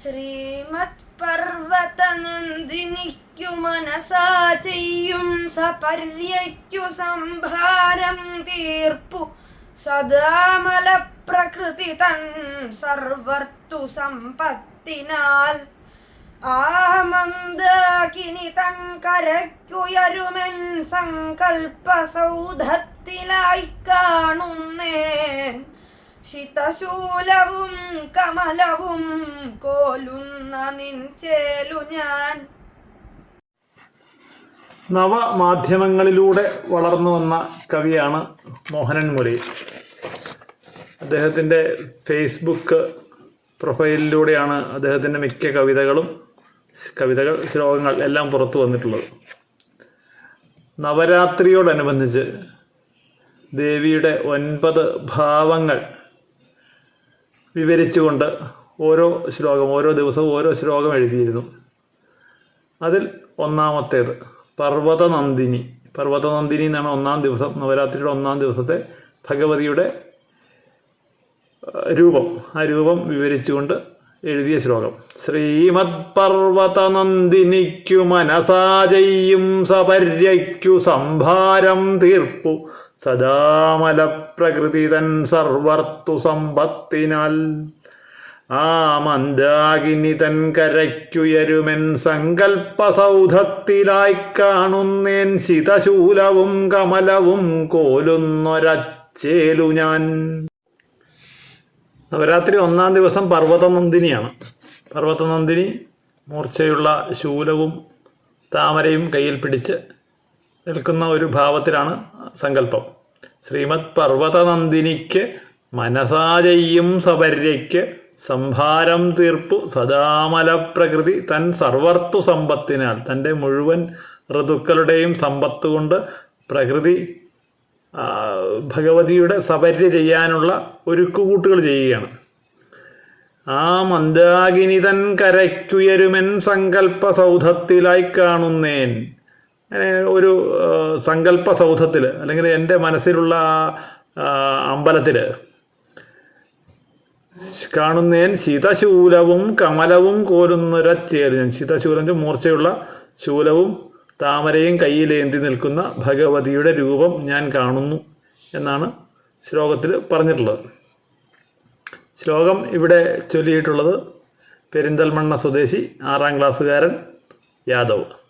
ശ്രീമത് പർവതനന്ദിനിക്കു മനസാ ചെയ്യും സപര്യയ്ക്കു സംഭാരം തീർപ്പു. സദാമല പ്രകൃതി തൻ സർവർത്തു സമ്പത്തിനാൽ. ആമന്ദകിനി തൻ കരയ്ക്കുയരുമൻ സങ്കൽപ്പ സൗധത്തിലായി കാണുന്നേൻ. ശിതശൂലവും കമലവും കോലുന്ന നിൻചേലു ഞാൻ. നവമാധ്യമങ്ങളിലൂടെ വളർന്നു വന്ന കവിയാണ് മോഹനൻ മുരളി. അദ്ദേഹത്തിന്റെ ഫേസ്ബുക്ക് പ്രൊഫൈലിലൂടെയാണ് അദ്ദേഹത്തിന്റെ മിക്ക കവിതകളും കവിതകൾ ശ്ലോകങ്ങൾ എല്ലാം പുറത്തു വന്നിട്ടുള്ളത്. നവരാത്രിയോടനുബന്ധിച്ച് ദേവിയുടെ ഒൻപത് ഭാവങ്ങൾ വിവരിച്ചുകൊണ്ട് ഓരോ ശ്ലോകം ഓരോ ദിവസവും ഓരോ ശ്ലോകം എഴുതിയിരുന്നു. അതിൽ ഒന്നാമത്തേത് പർവതനന്ദിനി. പർവതനന്ദിനി എന്നാണ് ഒന്നാം ദിവസം നവരാത്രിയുടെ ഒന്നാം ദിവസത്തെ ഭഗവതിയുടെ രൂപം. ആ രൂപം വിവരിച്ചുകൊണ്ട് എഴുതിയ ശ്ലോകം. ശ്രീമത് പർവതനന്ദിനിക്കു മനസാജയും സപര്യയ്ക്കു സംഭാരം തീർപ്പു. സദാമല പ്രകൃതി തൻ സർവർത്തു സമ്പത്തിനാൽ. ആ മന്ദാകിനി തൻ കരയ്ക്കുയരുമെൻ സങ്കൽപ്പസൗധത്തിലായി കാണുന്നേൻ ശിതശൂലവും കമലവും കോലുന്നൊരച്ചേലു ഞാൻ. നവരാത്രി ഒന്നാം ദിവസം പർവതനന്ദിനിയാണ്. പർവതനന്ദിനി മൂർച്ചയുള്ള ശൂലവും താമരയും കയ്യിൽ പിടിച്ച് നിൽക്കുന്ന ഒരു ഭാവത്തിലാണ് സങ്കല്പം. ശ്രീമത് പർവതനന്ദിനിക്ക് മനസാജയ്യും സപര്യയ്ക്ക് സംഭാരം തീർപ്പു സദാമലപ്രകൃതി തൻ സർവർത്തു സമ്പത്തിനാൽ. തന്റെ മുഴുവൻ ഋതുക്കളുടെയും സമ്പത്ത് കൊണ്ട് പ്രകൃതി ഭഗവതിയുടെ സപര്യ ചെയ്യാനുള്ള ഒരുക്കുകൂട്ടുകൾ ചെയ്യുകയാണ്. ആ മന്ദാകിനി തൻ കരയ്ക്കുയരുമെൻ സങ്കല്പ സൗധത്തിലായി കാണുന്നേൻ. ഒരു സങ്കല്പ സൗധത്തിൽ അല്ലെങ്കിൽ എന്റെ മനസ്സിലുള്ള അമ്പലത്തിൽ കാണുന്നേൻ ശീതശൂലവും കമലവും കോരുന്നൊരച്ചേലും. ശീതശൂലം മൂർച്ചയുള്ള ശൂലവും താമരയും കയ്യിലേന്തി നിൽക്കുന്ന ഭഗവതിയുടെ രൂപം ഞാൻ കാണുന്നു എന്നാണ് ശ്ലോകത്തിൽ പറഞ്ഞിട്ടുള്ളത്. ശ്ലോകം ഇവിടെ ചൊല്ലിയിട്ടുള്ളത് പെരിന്തൽമണ്ണ സ്വദേശി ആറാം ക്ലാസ്സുകാരൻ യാദവ്.